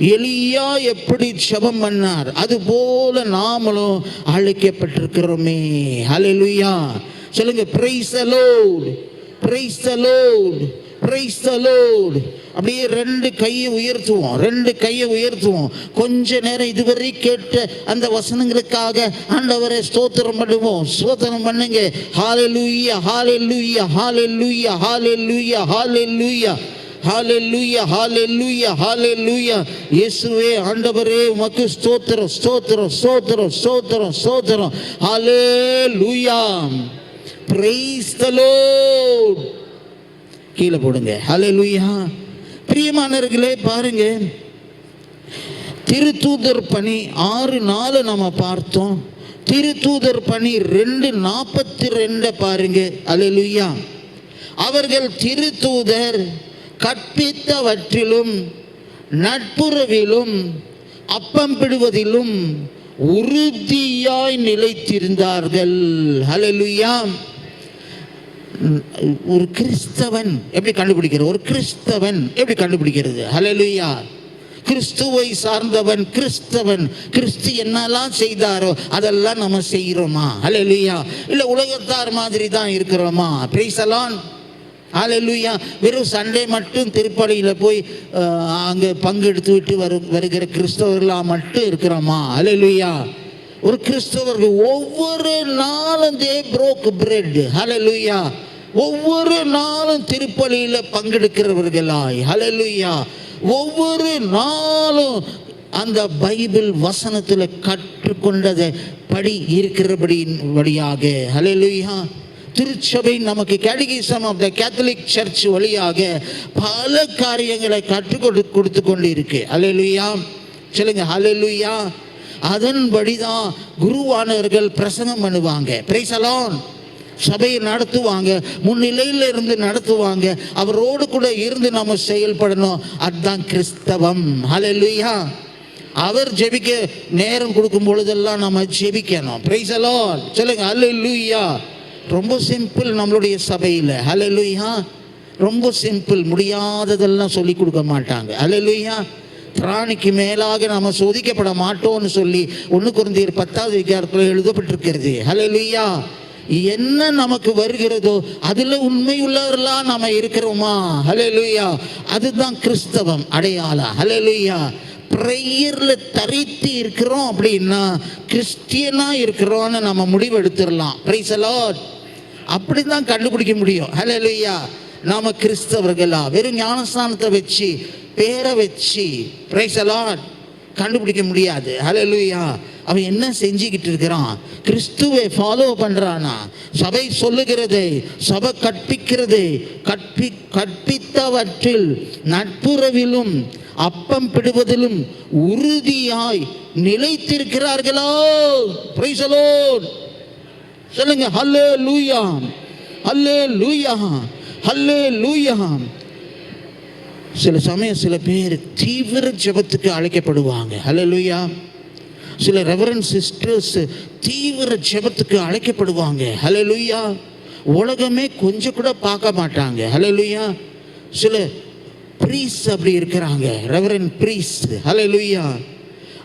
எளியா எப்படி ஜபம் பண்ணார்? அதுபோல நாமளும் அழைக்கப்பட்டிருக்கிறோமே. அலையா சொல்லுங்க பிரைஸ் அலோட் பிரைஸ் அப்படியே ரெண்டு கையை உயர்த்துவோம். ரெண்டு கையை உயர்த்துவோம். கொஞ்ச நேரம் இதுவரை கேட்ட அந்த வசனங்களுக்காக ஆண்டவரை ஸ்தோத்திரம் பண்ணுவோம். ஸ்தோத்திரம் பண்ணுங்க. ஹாலே லூயா ஹாலே லூயா ஹாலே லூயா ஹாலே லூயா ஹாலே லூயா ஹாலே ஹalleluya ஹாலே ஹalleluya ஹாலே ஹalleluya இயேசுவே ஆண்டவரே உமக்கு ஸ்தோத்திரம் ஸ்தோத்திரம் ஸ்தோத்திரம் ஸ்தோத்திரம் ஸ்தோத்திரம். Hallelujah praise the lord. கீழே போடுங்க. ஹalleluya பிரியமானவர்களே பாருங்க. திருத்தூதர் பணி ஆறு நாலு நம்ம பார்த்தோம். திருத்தூதர் பணி ரெண்டு நாற்பத்தி ரெண்டை பாருங்க. அல்லேலூயா அவர்கள் திருத்தூதர் கற்பித்தவற்றிலும் நட்புறவிலும் அப்பம் பிடுவதிலும் உறுதியாய் நிலைத்திருந்தார்கள். ஹalleluya ஒரு கிறிஸ்தவன் எப்படி கண்டுபிடிக்கிறது? ஒரு கிறிஸ்தவன் எப்படி கண்டுபிடிக்கிறது? ஹலலுயா கிறிஸ்துவை சார்ந்தவன் கிறிஸ்தவன் கிறிஸ்து என்னெல்லாம் செய்தாரோ அதெல்லாம் நம்ம செய்கிறோமா? ஹலலுயா இல்லை உலகத்தார் மாதிரி தான் இருக்கிறோமா பிரைசலான் ஹalleluya வெறும் சண்டே மட்டும் திருப்பலியில் போய் அங்கே பங்கெடுத்து விட்டு வரு வருகிற கிறிஸ்தவர்களாக மட்டும் இருக்கிறோமா? ஹalleluya ஒரு கிறிஸ்தவர்கள் ஒவ்வொரு நாளும் தே புரோக் பிரெட் ஹலலுயா ஒவ்வொரு நாளும் திருப்பலியில் பங்கெடுக்கிறவர்களாய். ஹலலுயா ஒவ்வொரு நாளும் அந்த பைபிள் வசனத்தில் கற்றுக்கொண்டதை படி இருக்கிறபடி வழியாக ஹலலுயா திருச்சபை நமக்கு catechism of the Catholic church வழியாக பல காரியங்களை கற்றுக் கொடுத்து கொண்டு இருக்கு அலையலுயா சொல்லுங்க அலையலுயா அதன்படி தான் குருவானவர்கள் பிரசங்கம் பண்ணுவாங்க. பிரைசலான் சபையை நடத்துவாங்க முன்னிலையில் இருந்து நடத்துவாங்க. அவரோடு கூட இருந்து நம்ம செயல்படணும். அதுதான் கிறிஸ்தவம். ஹalleluya அவர் ஜெபிக்க நேரம் கொடுக்கும் பொழுதெல்லாம் நம்ம ஜெபிக்கணும். பிரைஸ் அலாட் சொல்லுங்க ஹalleluya ரொம்ப சிம்பிள் நம்மளுடைய சபையில். ஹalleluya ரொம்ப சிம்பிள் முடியாததெல்லாம் சொல்லி கொடுக்க மாட்டாங்க. ஹalleluya பிராணிக்கு மேலாக நம்ம சோதிக்கப்பட மாட்டோம்னு சொல்லி ஒன்று குறைந்தீர் பத்தாவது விகாரத்தில் எழுதப்பட்டிருக்கிறது. ஹalleluya என்ன நமக்கு வருகிறதோ அதில் உண்மையுள்ளவர்களாக நாம் நம்ம இருக்கிறோமா? லுய்யா அதுதான் கிறிஸ்தவம் அடையாளம். ஹalleluya ப்ரேயரில் தரித்து இருக்கிறோம் அப்படின்னா கிறிஸ்டியனாக இருக்கிறோன்னு நம்ம முடிவெடுத்துடலாம். பிரைஸ் அலாட் அப்படி தான் கண்டுபிடிக்க முடியும். ஹalleluya நாம கிறிஸ்தவர்களா? வெறும் ஞானஸ்தானத்தை வச்சு பேரை வச்சு ப்ரைஸ் அலாட் கண்டுபிடிக்க முடியாது. ஹalleluya அவன் என்ன செஞ்சுக்கிட்டு இருக்கிறான்? கிறிஸ்துவை ஃபாலோ பண்ணுறானா சபை சொல்லுகிறது சபை கற்பிக்கிறது. கற்பி கற்பித்தவற்றில் நட்புறவிலும் அப்பம் பிடுவதிலும் உறுதியாய் நிலைத்திருக்கிறார்களோ? சொல்லுங்க ஹல்லே லூயா ஹல்லே லூயா ஹல்லே லூயா சில சமயம் சில பேர் தீவிர ஜெபத்துக்கு அழைக்கப்படுவாங்க. ஹalleluya சில ரெவரன் சிஸ்டர்ஸ் தீவிர ஜெபத்துக்கு அழைக்கப்படுவாங்க. ஹalleluya உலகமே கொஞ்சம் கூட பார்க்க மாட்டாங்க. ஹalleluya சில ப்ரீஸ் அப்படி இருக்கிறாங்க. ரெவரன் ப்ரீஸ் ஹalleluya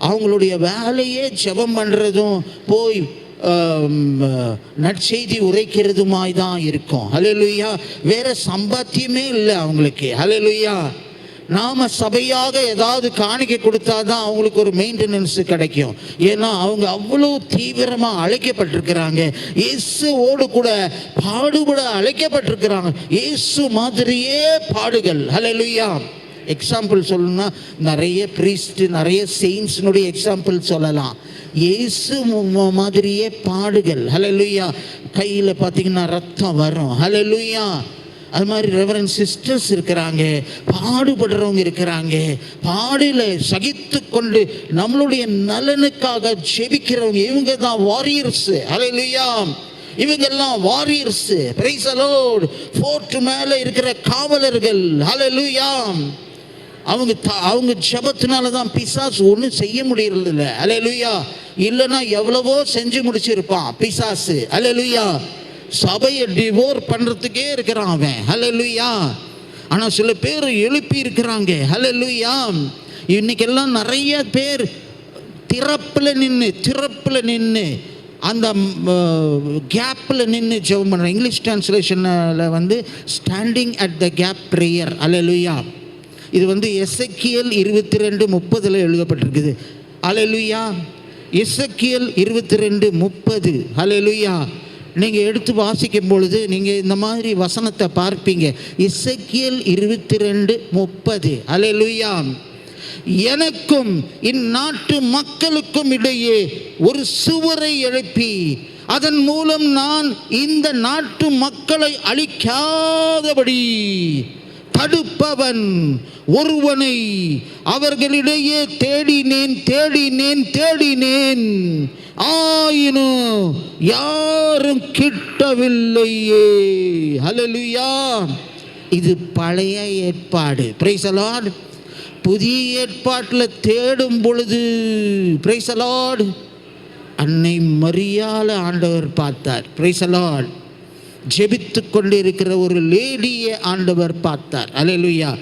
அவங்களுடைய வேலையே ஜெபம் பண்ணுறதும் போய் நற்செய்தி உரைக்கிறதுமாய் தான் இருக்கும். ஹalleluya வேற சம்பாத்தியமே இல்லை அவங்களுக்கு. ஹalleluya நாம சபையாக ஏதாவது காணிக்கை கொடுத்தா தான் அவங்களுக்கு ஒரு மெயின்டெனன்ஸ் கிடைக்கும். ஏன்னா அவங்க அவ்வளோ தீவிரமாக அழைக்கப்பட்டிருக்கிறாங்க. இயேசுவோடு கூட பாடுபட அழைக்கப்பட்டிருக்கிறாங்க. இயேசு மாதிரியே பாடுகள். ஹalleluya எக்ஸாம்பிள் சொல்லணும்னா நிறைய ப்ரீஸ்ட் நிறைய செயின்ஸினுடைய எக்ஸாம்பிள் சொல்லலாம். இயேசு மாதிரியே பாடுகள். ஹalleluya கையில் பார்த்தீங்கன்னா ரத்தம் வரும். ஹalleluya அது மாதிரி ரெவரன் சிஸ்டர்ஸ் இருக்கிறாங்க பாடுபடுறவங்க இருக்கிறாங்க பாடில சகித்து கொண்டு நம்மளுடைய நலனுக்காக ஜெபிக்கிறவங்க இவங்க தான் வாரியர்ஸ் ஹalleluya இவங்கெல்லாம் வாரியர்ஸ் பிரைஸ் அலோட் ஃபோர்ட் மேலே இருக்கிற காவலர்கள். ஹalleluya அவங்க அவங்க ஜெபத்தினால தான் பிசாஸ் ஒன்றும் செய்ய முடியறதில்ல. அலையலுயா இல்லைன்னா எவ்வளவோ செஞ்சு முடிச்சிருப்பான் பிசாசு. அலையலுயா சபையை டிவோர் பண்ணுறதுக்கே இருக்கிறான் அவன். ஹalleluya ஆனால் சில பேர் எழுப்பி இருக்கிறாங்க. ஹalleluya இன்னைக்கெல்லாம் நிறைய பேர் திறப்பில் நின்று திறப்பில் நின்று அந்த கேப்பில் நின்று ஜெபம் பண்ணுறேன் இங்கிலீஷ் டிரான்ஸ்லேஷனில் வந்து standing at the gap prayer hallelujah இது வந்து எஸ்எக்கியல் இருபத்தி ரெண்டு முப்பதில் எழுதப்பட்டிருக்குது. அலலுயா எஸ்எக்கியல் இருபத்தி ரெண்டு முப்பது. அலலுயா நீங்கள் எடுத்து வாசிக்கும் பொழுது நீங்கள் இந்த மாதிரி வசனத்தை பார்ப்பீங்க. இசக்கியல் இருபத்தி ரெண்டு முப்பது. அலலுயா எனக்கும் இந்நாட்டு மக்களுக்கும் இடையே ஒரு சுவரை எழுப்பி அதன் மூலம் நான் இந்த நாட்டு மக்களை அழிக்காதபடி தடுப்பவன் ஒருவனை அவர்களிடையே தேடினேன் தேடினேன் தேடினேன். ஆயினும் யாரும் கிட்டவில்லையே. அலலுயா இது பழைய ஏற்பாடு. பிரைஸ் புதிய ஏற்பாட்டில் தேடும் பொழுது பிரைஸ் அன்னை மரியாதை ஆண்டவர் பார்த்தார். பிரைசலாட் ஜெபித்து கொண்டிருக்கிற ஒரு லேடியை ஆண்டவர் பார்த்தார். அலையலுயா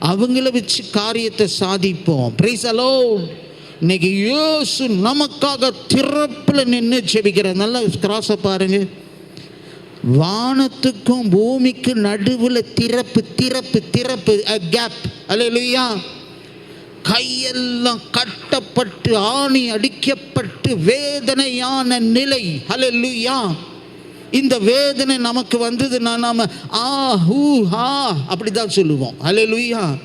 அவங்கள வச்சு காரியத்தை சாதிப்போம். பிரைஸ் அலோன் இன்னைக்கு யோசு நமக்காக திறப்பில் நின்று ஜெபிக்கிற நல்ல கிராஸை பாருங்க. வானத்துக்கும் பூமிக்கு நடுவில் திறப்பு திறப்பு திறப்பு கேப் அலையலுயா கையெல்லாம் கட்டப்பட்டு ஆணி அடிக்கப்பட்டு வேதனையான நிலை. ஹalleluya இந்த வேதனை நமக்கு வந்ததுன்னா நாம ஆ ஹூ ஹா அப்படி தான் சொல்லுவோம். ஹalleluya.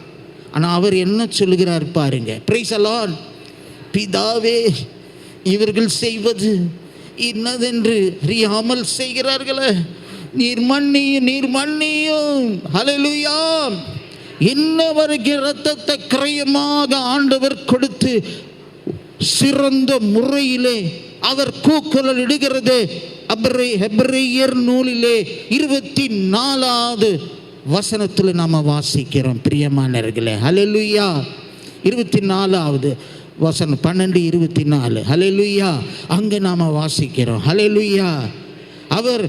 ஆனால் அவர் என்ன சொல்லுகிறார் பாருங்க. பிரைஸ் அலான் பிதாவே இவர்கள் செய்வது இன்னதென்று அறியாமல் செய்கிறார்களே. நீர் மன்னியும் நீர் மன்னியும். ஹலலுயா இன்ன வரைக்கும் இரத்தத்தை கிரயமாக ஆண்டவர் கொடுத்து சிறந்த முறையிலே அவர் கூக்குரல் இடுகிறது. அப்ரே ஹெப்ரேயர் நூலிலே இருபத்தி நாலாவது வசனத்தில் நாம் வாசிக்கிறோம் பிரியமானர்களே ஹலெலுயா இருபத்தி நாலாவது வசனம் பன்னெண்டு இருபத்தி நாலு ஹலெலுயா அங்கே நாம் வாசிக்கிறோம். ஹலெலுயா அவர்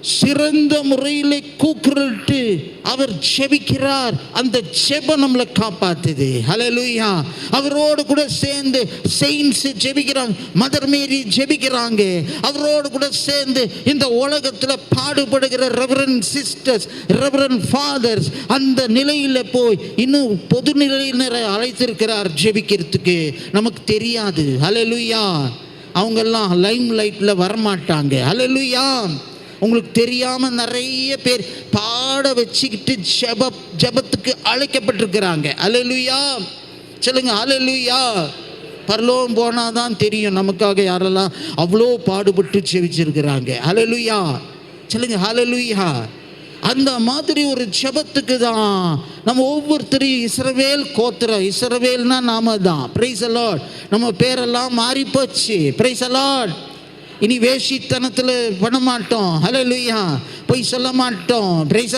சிறந்த முறையில் கூக்குரலிட்டு அவர் ஜெபிக்கிறார். அந்த செப நம்மளை காப்பாத்துது. ஹalleluya அவரோடு கூட சேர்ந்து செயின்ஸ் ஜெபிக்கிறாங்க மதர் மேரி ஜெபிக்கிறாங்க. அவரோடு கூட சேர்ந்து இந்த உலகத்தில் பாடுபடுகிற ரெவரன் சிஸ்டர்ஸ் ரெவரன் ஃபாதர்ஸ் அந்த நிலையில் போய் இன்னும் பொது நிலையினரை அழைத்திருக்கிறார் ஜெபிக்கிறதுக்கு. நமக்கு தெரியாது. ஹalleluya அவங்கெல்லாம் லைம் லைட்டில் வரமாட்டாங்க. ஹalleluya உங்களுக்கு தெரியாம நிறைய பேர் பாட வச்சுக்கிட்டு ஜப ஜெபத்துக்கு அழைக்கப்பட்டிருக்கிறாங்க. அலலுயா சொல்லுங்க அலலுயா பரலோகம் போனால் தான் தெரியும் நமக்காக யாரெல்லாம் அவ்வளோ பாடுபட்டு செவிச்சிருக்கிறாங்க அலலுயா சொல்லுங்க ஹalleluya. அந்த மாதிரி ஒரு ஜபத்துக்கு தான் நம்ம ஒவ்வொருத்தரையும் இஸ்ரவேல் கோத்திரம் இஸ்ரவேல்னா நாம தான். பிரைஸ் அலாட் நம்ம பேரெல்லாம் மாறி போச்சு பிரைஸ் அலாட் இனி வேஷித்தனத்தில் பண்ண மாட்டோம் ஹalleluya பொய் சொல்ல மாட்டோம் பிரைஸ்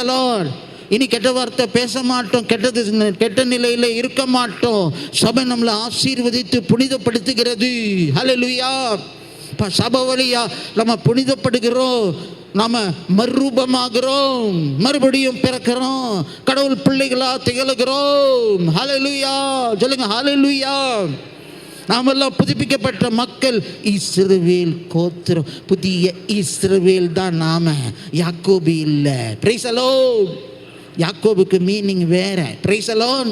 இனி கெட்ட வார்த்தை பேச மாட்டோம் கெட்டது கெட்ட நிலையில் இருக்க மாட்டோம் சபை நம்மளை ஆசீர்வதித்து புனிதப்படுத்துகிறது. ஹalleluya இப்போ சபை வழியா நம்ம புனிதப்படுகிறோம். நாம் மறுரூபமாகிறோம். மறுபடியும் பிறக்கிறோம். கடவுள் பிள்ளைகளா திகழ்கிறோம். ஹலலுயா சொல்லுங்க ஹலலுயா நாமெல்லாம் புதுப்பிக்கப்பட்ட மக்கள். இஸ்ரவேல் கோத்திரம் புதிய இஸ்ரவேல் தான் நாம. யாக்கோபு இல்லை. பிரைசலோன் யாக்கோபுக்கு மீனிங் வேற. பிரைசலோன்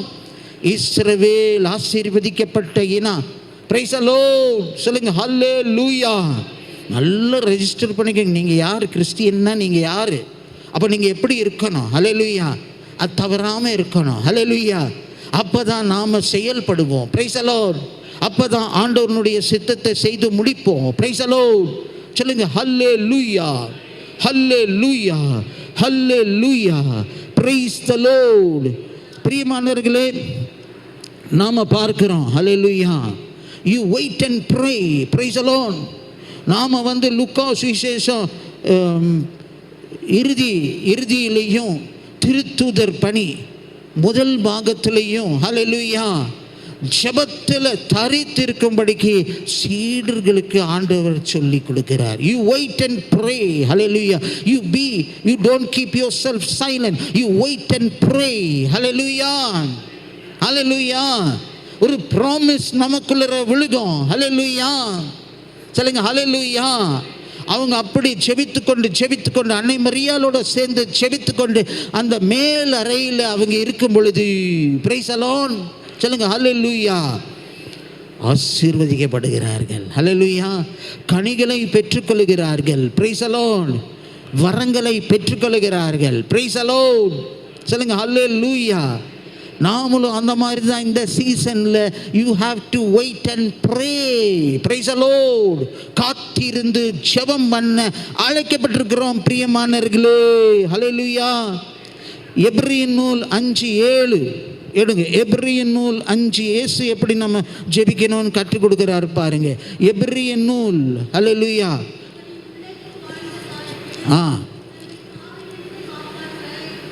இஸ்ரவேல் ஆசீர்வதிக்கப்பட்ட இனம். பிரைசலோன் சொல்லுங்க ஹல்லே லூயா நல்லா ரெஜிஸ்டர் பண்ணிக்கோங்க. நீங்கள் யார்? கிறிஸ்டியன்னா நீங்கள் யார்? அப்போ நீங்கள் எப்படி இருக்கணும்? ஹலே லூயா அது தவறாமல் இருக்கணும். ஹலே லூயா அப்போ தான் நாம் செயல்படுவோம் பிரைசலோன் அப்போ தான் ஆண்டவனுடைய சித்தத்தை செய்து முடிப்போம். பிரைசலோ சொல்லுங்க ஹல்லே லூயா ஹல்லே லூயா ஹல்லே லூயா பிரைஸ் த லோடு பிரியமானவர்களே நாம் பார்க்கிறோம். Hallelujah you wait and pray praise alone நாம் வந்து லுக்கா சுவிசேஷம் um, இறுதி இறுதியிலையும் திருத்தூதர் பணி முதல் பாகத்திலையும். ஹalleluya ஜெபத்தில் தரித்திருக்கும்படிக்கு சீடர்களுக்கு ஆண்டவர் சொல்லி கொடுக்கிறார். You wait and pray hallelujah you be you don't keep yourself silent you wait and pray hallelujah லூயா ஒரு ப்ராமிஸ் நமக்குள்ள விழுகும். ஹalleluya சொல்லுங்க லூயா அவங்க அப்படி செபித்து கொண்டு செபித்து கொண்டு அன்னை மரியாளோட சேர்ந்து செபித்து கொண்டு அந்த மேல் அறையில் அவங்க இருக்கும் பொழுது பிரைஸ் அலோன் சொல்லுங்க ஹalleluya ஆசீர்வதிக்கப்படுகிறார்கள். ஹalleluya கனிகளை பெற்றுக்கொள்கிறார்கள் பிரைசலோன் அலோன் வரங்களை பெற்றுக்கொள்கிறார்கள் பிரைசலோன் அலோன் சொல்லுங்க ஹalleluya நாமளும் அந்த மாதிரி தான் இந்த சீசனில் you have to wait and pray praise a lot காத்திருந்து ஜெபம் பண்ண அழைக்கப்பட்டிருக்கிறோம் பிரியமானர்களே ஹலோ லூயா எப்ரி நூல் அஞ்சு ஏழு. எடுங்க. எப்ரியன் நூல் அஞ்சு ஏசு எப்படி நம்ம ஜெபிக்கணும்னு கற்றுக் கொடுக்குறாரு பாருங்க. எப்ரியன் நூல் ஹalleluya ஆ.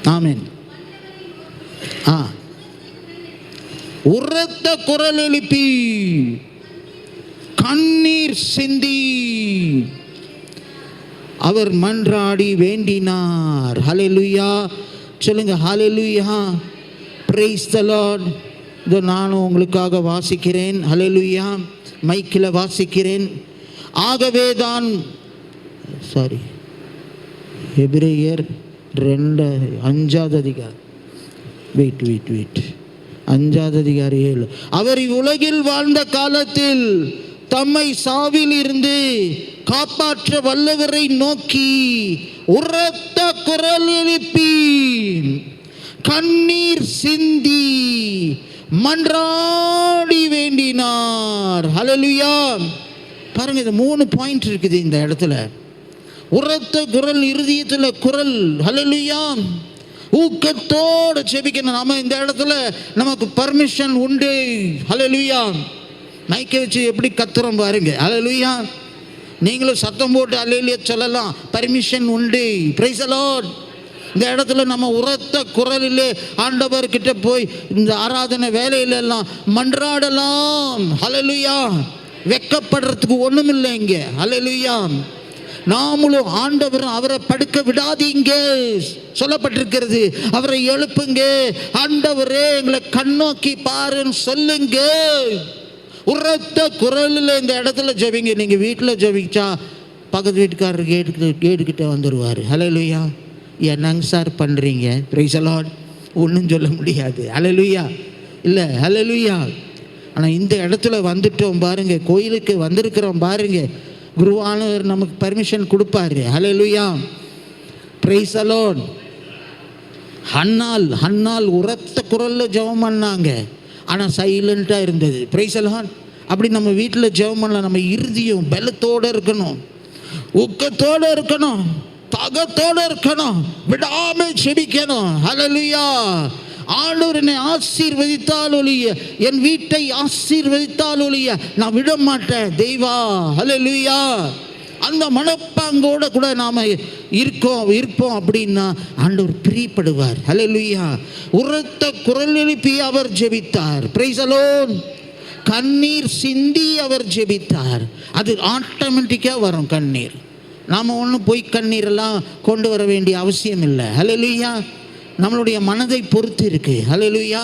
ஆமேன். ஆ. உரத்த குரல் எழுப்பி கண்ணீர் சிந்தி. அவர் மன்றாடி வேண்டினார். ஹலெலுயா சொல்லுங்க ஹலெலுயா praise இதை இதோ நானும் உங்களுக்காக வாசிக்கிறேன். ஹalleluya மைக்கில் வாசிக்கிறேன். ஆகவே தான் சாரி எபிரேயர் ரெண்டு அஞ்சாவது அதிகாரி. வெயிட் வெயிட் வெயிட் அஞ்சாவது அதிகாரி ஏழு. அவர் இவ்வுலகில் வாழ்ந்த காலத்தில் தம்மை சாவில் இருந்து காப்பாற்ற வல்லவரை நோக்கி உரத்த குரல் எழுப்பி கண்ணீர் சிந்தி மன்றாடி வேண்டினார். ஹலலுயா பாருங்க இது மூணு பாயிண்ட் இருக்குது இந்த இடத்துல. உரத்த குரல் இறுதியத்தில் குரல். ஹலலுயா ஊக்கத்தோடு செபிக்கணும் நம்ம இந்த இடத்துல நமக்கு பர்மிஷன் உண்டு. ஹலலுயா மைக்க வச்சு எப்படி கத்துறோம் பாருங்க. ஹலலுயா நீங்களும் சத்தம் போட்டு அல்லையிலேயே சொல்லலாம். பர்மிஷன் உண்டு. பிரைஸ் அலாட் இந்த இடத்துல நம்ம உரத்த குரலிலே ஆண்டவர்கிட்ட போய் இந்த ஆராதனை வேலையில எல்லாம் மன்றாடலாம். ஹalleluya. வெக்கப்படுறதுக்கு ஒன்றும் இல்லை இங்கே. ஹalleluya. நாமளும் ஆண்டவர் அவரை படுக்க விடாதீங்க. சொல்லப்பட்டிருக்கிறது. அவரை எழுப்புங்க. ஆண்டவரே எங்களை கண்ணோக்கி பாருன்னு சொல்லுங்க. உரத்த குரலில் இந்த இடத்துல ஜபிங்க. நீங்கள் வீட்டில் ஜபிச்சா பக்கத்து வீட்டுக்காரர் கேட்டு கேட்டுக்கிட்டே வந்துடுவார் ஹalleluya. என்னங்க சார் பண்ணுறீங்க பிரைசலாட் ஒன்றும் சொல்ல முடியாது. அலலுயா இல்லை அலலுயா ஆனால் இந்த இடத்துல வந்துட்டோம் பாருங்க. கோயிலுக்கு வந்திருக்கிறோம் பாருங்க. குருவானவர் நமக்கு பர்மிஷன் கொடுப்பாரு. அலலுயா பிரைசலோன் ஹன்னால் ஹன்னால் உரத்த குரலில் ஜெபம் பண்ணாங்க. ஆனால் சைலண்ட்டாக இருந்தது. பிரைசலான் அலான் அப்படி நம்ம வீட்டில் ஜெபம் பண்ணலாம் நம்ம இறுதியும் பலத்தோடு இருக்கணும். ஊக்கத்தோடு இருக்கணும். தகத்தோடு இருக்கணும். விடாமல் செபிக்கணும். ஹalleluya ஆண்டவர் என்னை ஆசீர்வதித்தால் ஒழிய என் வீட்டை ஆசீர்வதித்தால் ஒழிய நான் விட மாட்டேன் தெய்வா ஹalleluya அந்த மனப்பாங்கோட கூட நாம் இருக்கோம் இருப்போம் அப்படின்னா ஆண்டவர் பிரியப்படுவார். ஹalleluya உரத்த குரல் எழுப்பி அவர் ஜெபித்தார். பிரைஸ் அலோன் கண்ணீர் சிந்தி அவர் ஜெபித்தார். அது ஆட்டோமேட்டிக்காக வரும் கண்ணீர். நாம் ஒன்றும் போய் கண்ணீரெல்லாம் கொண்டு வர வேண்டிய அவசியம் இல்லை. ஹalleluya நம்மளுடைய மனதை பொறுத்து இருக்கு. ஹalleluya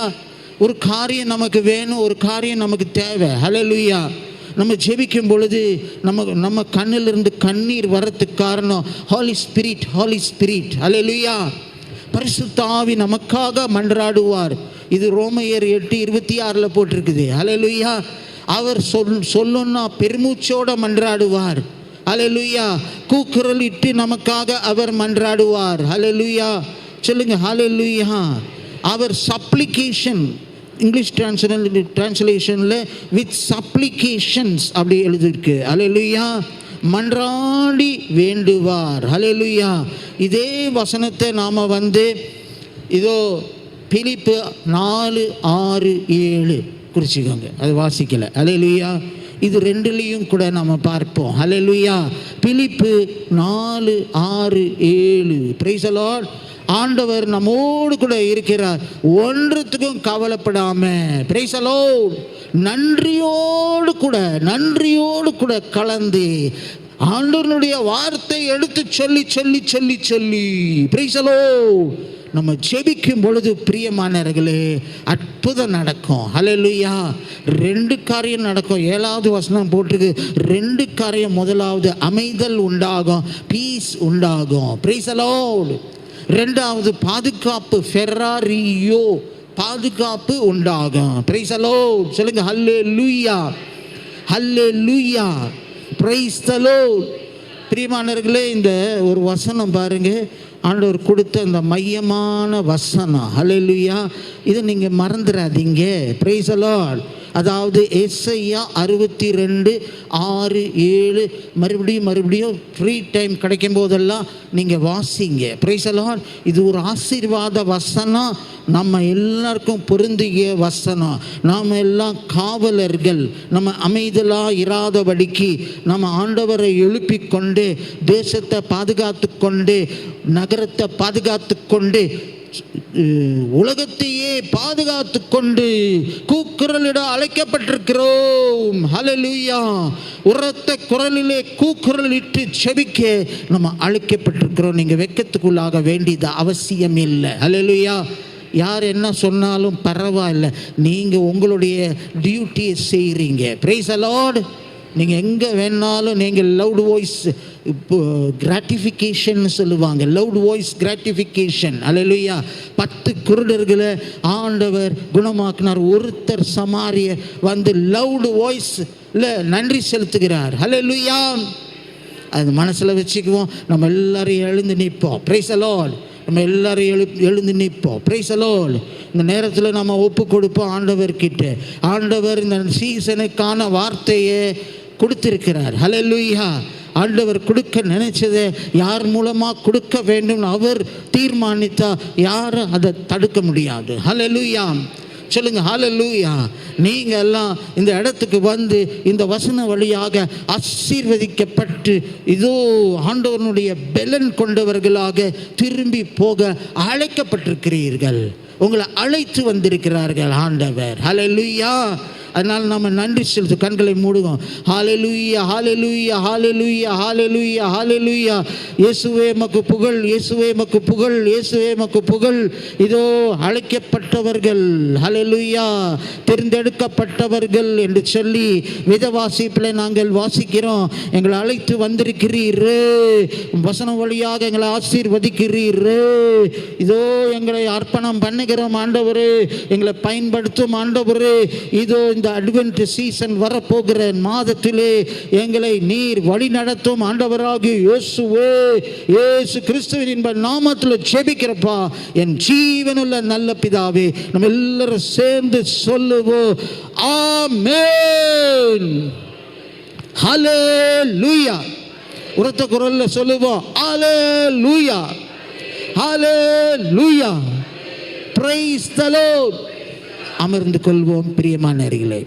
ஒரு காரியம் நமக்கு வேணும் ஒரு காரியம் நமக்கு தேவை. ஹalleluya நம்ம ஜெபிக்கும் பொழுது நம்ம நம்ம கண்ணிலிருந்து கண்ணீர் வரத்துக்கு காரணம் ஹாலி ஸ்பிரிட் ஹாலி ஸ்பிரிட் ஹalleluya பரிசுத்தாவி நமக்காக மன்றாடுவார். இது ரோமையர் எட்டு இருபத்தி ஆறில் போட்டிருக்குது. ஹalleluya அவர் சொல் சொல்லுன்னா பெருமூச்சோட மன்றாடுவார். ஹலலுயா கூக்குரல் இட்டு நமக்காக அவர் மன்றாடுவார். ஹலலுயா சொல்லுங்க ஹலலுயா அவர் சப்ளிகேஷன் இங்கிலீஷ் டிரான்ஸ்லேஷன் டிரான்ஸ்லேஷனில் வித் சப்ளிகேஷன்ஸ் அப்படி எழுதியிருக்கு ஹalleluya மன்றாடி வேண்டுவார். ஹalleluya இதே வசனத்தை நாம் வந்து இதோ பிலிப்பு நாலு ஆறு ஏழு குறிச்சிக்கோங்க. அது வாசிக்கலை. ஹalleluya இது ரெண்டுலேயும் கூட நம்ம பார்ப்போம். ஹalleluya பிலிப்பு நாலு ஆறு ஏழு. பிரைஸ் ஆண்டவர் நம்மோடு கூட இருக்கிறார். ஒன்றுத்துக்கும் கவலைப்படாம. பிரைசலோ நன்றியோடு கூட நன்றியோடு கூட கலந்து ஆண்டவனுடைய வார்த்தை எடுத்து சொல்லி சொல்லி சொல்லி பிரைசலோ நம்ம ஜெபிக்கும் பொழுது பிரியமானவர்களே அற்புதம் நடக்கும். ஹalleluya ரெண்டு காரியம் நடக்கும். ஏழாவது வசனம் போட்டிருக்கு. ரெண்டு காரியம் முதலாவது அமைதல் உண்டாகும் பீஸ் உண்டாகும். பிரைஸ் அலோட் ரெண்டாவது பாதுகாப்பு ஃபெராரியோ பாதுகாப்பு உண்டாகும். ப்ரைஸ் அலோட் சொல்லுங்க ஹல்லே லூயா ஹல்லே லூயா ப்ரைஸ் தலோட் பிரியமானவர்களே இந்த ஒரு வசனம் பாருங்க. ஆண்டவர் கொடுத்த அந்த மையமான வசனம். ஹalleluya இதை நீங்கள் மறந்துடாதீங்க பிரைஸ் அலாட் அதாவது எஸ்ஐயா அறுபத்தி ரெண்டு ஆறு ஏழு மறுபடியும் மறுபடியும் ஃப்ரீ டைம் கிடைக்கும் போதெல்லாம் நீங்கள் வாசிங்க. பிரைஸ் இது ஒரு ஆசீர்வாத வசனம். நம்ம எல்லாருக்கும் பொருந்திய வசனம். நாம் எல்லாம் காவலர்கள். நம்ம அமைதலாக இராதபடிக்கு நம்ம ஆண்டவரை எழுப்பி கொண்டு தேசத்தை பாதுகாத்து கொண்டு நகரத்தை பாதுகாத்து கொண்டு உலகத்தையே பாதுகாத்து கொண்டு கூக்குரலிட அழைக்கப்பட்டிருக்கிறோம். ஹலலுயா உரத்த குரலிலே கூக்குரலிட்டு செபிக்க நம்ம அழைக்கப்பட்டிருக்கிறோம். நீங்கள் வெக்கத்துக்குள்ளாக வேண்டியது அவசியம் இல்லை. ஹலலுயா யார் என்ன சொன்னாலும் பரவாயில்ல. நீங்கள் உங்களுடைய டியூட்டியை செய்கிறீங்க ப்ரைஸ் அலாட் நீங்கள் எங்கே வேணாலும் நீங்கள் லவுட் வாய்ஸ் இப்போ கிராட்டிஃபிகேஷன் சொல்லுவாங்க. லவுட் வாய்ஸ் கிராட்டிஃபிகேஷன் அல்லையா பத்து குருடர்களை ஆண்டவர் குணமாக்கினார். ஒருத்தர் சமாரிய வந்து லவுட் வாய்ஸில் நன்றி செலுத்துகிறார். ஹalleluya அது மனசில் வச்சுக்குவோம். நம்ம எல்லாரையும் எழுந்து நிற்போம். ப்ரைஸ் அலோல் நம்ம எல்லாரும் எழு எழுந்து நிற்போம். ப்ரைஸ் அலோல் இந்த நேரத்தில் நம்ம ஒப்பு கொடுப்போம் ஆண்டவர்கிட்ட. ஆண்டவர் இந்த சீசனுக்கான வார்த்தையை கொடுத்திருக்கிறார். ஹalleluya ஆண்டவர் கொடுக்க நினைச்சதை யார் மூலமாக கொடுக்க வேண்டும்? அவர் தீர்மானித்தா யாரும் அதை தடுக்க முடியாது. ஹalleluya சொல்லுங்க ஹalleluya நீங்கள் எல்லாம் இந்த இடத்துக்கு வந்து இந்த வசன வழியாக ஆசீர்வதிக்கப்பட்டு இதோ ஆண்டவனுடைய பெலன் கொண்டவர்களாக திரும்பி போக அழைக்கப்பட்டிருக்கிறீர்கள். உங்களை அழைத்து வந்திருக்கிறார்கள் ஆண்டவர். ஹalleluya அதனால் நம்ம நன்றி செலுத்து கண்களை மூடுவோம். ஹalleluya ஹாலே ஹalleluya ஹாலே ஹalleluya இயேசுவே மக்கு புகழ் இயேசுவே மக்கு புகழ் இயேசுவே மக்கு புகழ். இதோ அழைக்கப்பட்டவர்கள் ஹalleluya தேர்ந்தெடுக்கப்பட்டவர்கள் என்று சொல்லி வித வாசிப்பில் நாங்கள் வாசிக்கிறோம். எங்களை அழைத்து வந்திருக்கிறீர். வசனம் வழியாக எங்களை ஆசீர்வதிக்கிறீர். இதோ எங்களை அர்ப்பணம் பண்ணுகிறோம் ஆண்டவர். எங்களை பயன்படுத்தும் ஆண்டவர். இதோ இந்த அட்வென்ட் சீசன் வரப்போகிற மாதத்திலே எங்களை நீர் வழி நடத்தும் ஆண்டவராகி இயேசுவே இயேசு கிறிஸ்துவின் இன்ப நாமத்தில் ஜெபிக்கிறப்பா. என் ஜீவனுள்ள நல்ல பிதாவே நம்ம எல்லாரும் சேர்ந்து சொல்லுவோம். ஆமேன். ஹலே லூயா உரத்த குரல்ல சொல்லுவோம். ஹலே லூயா ஹலே லூயா பிரைஸ் தலோட் அமர்ந்து கொள்வோம் பிரியமான அருகிலே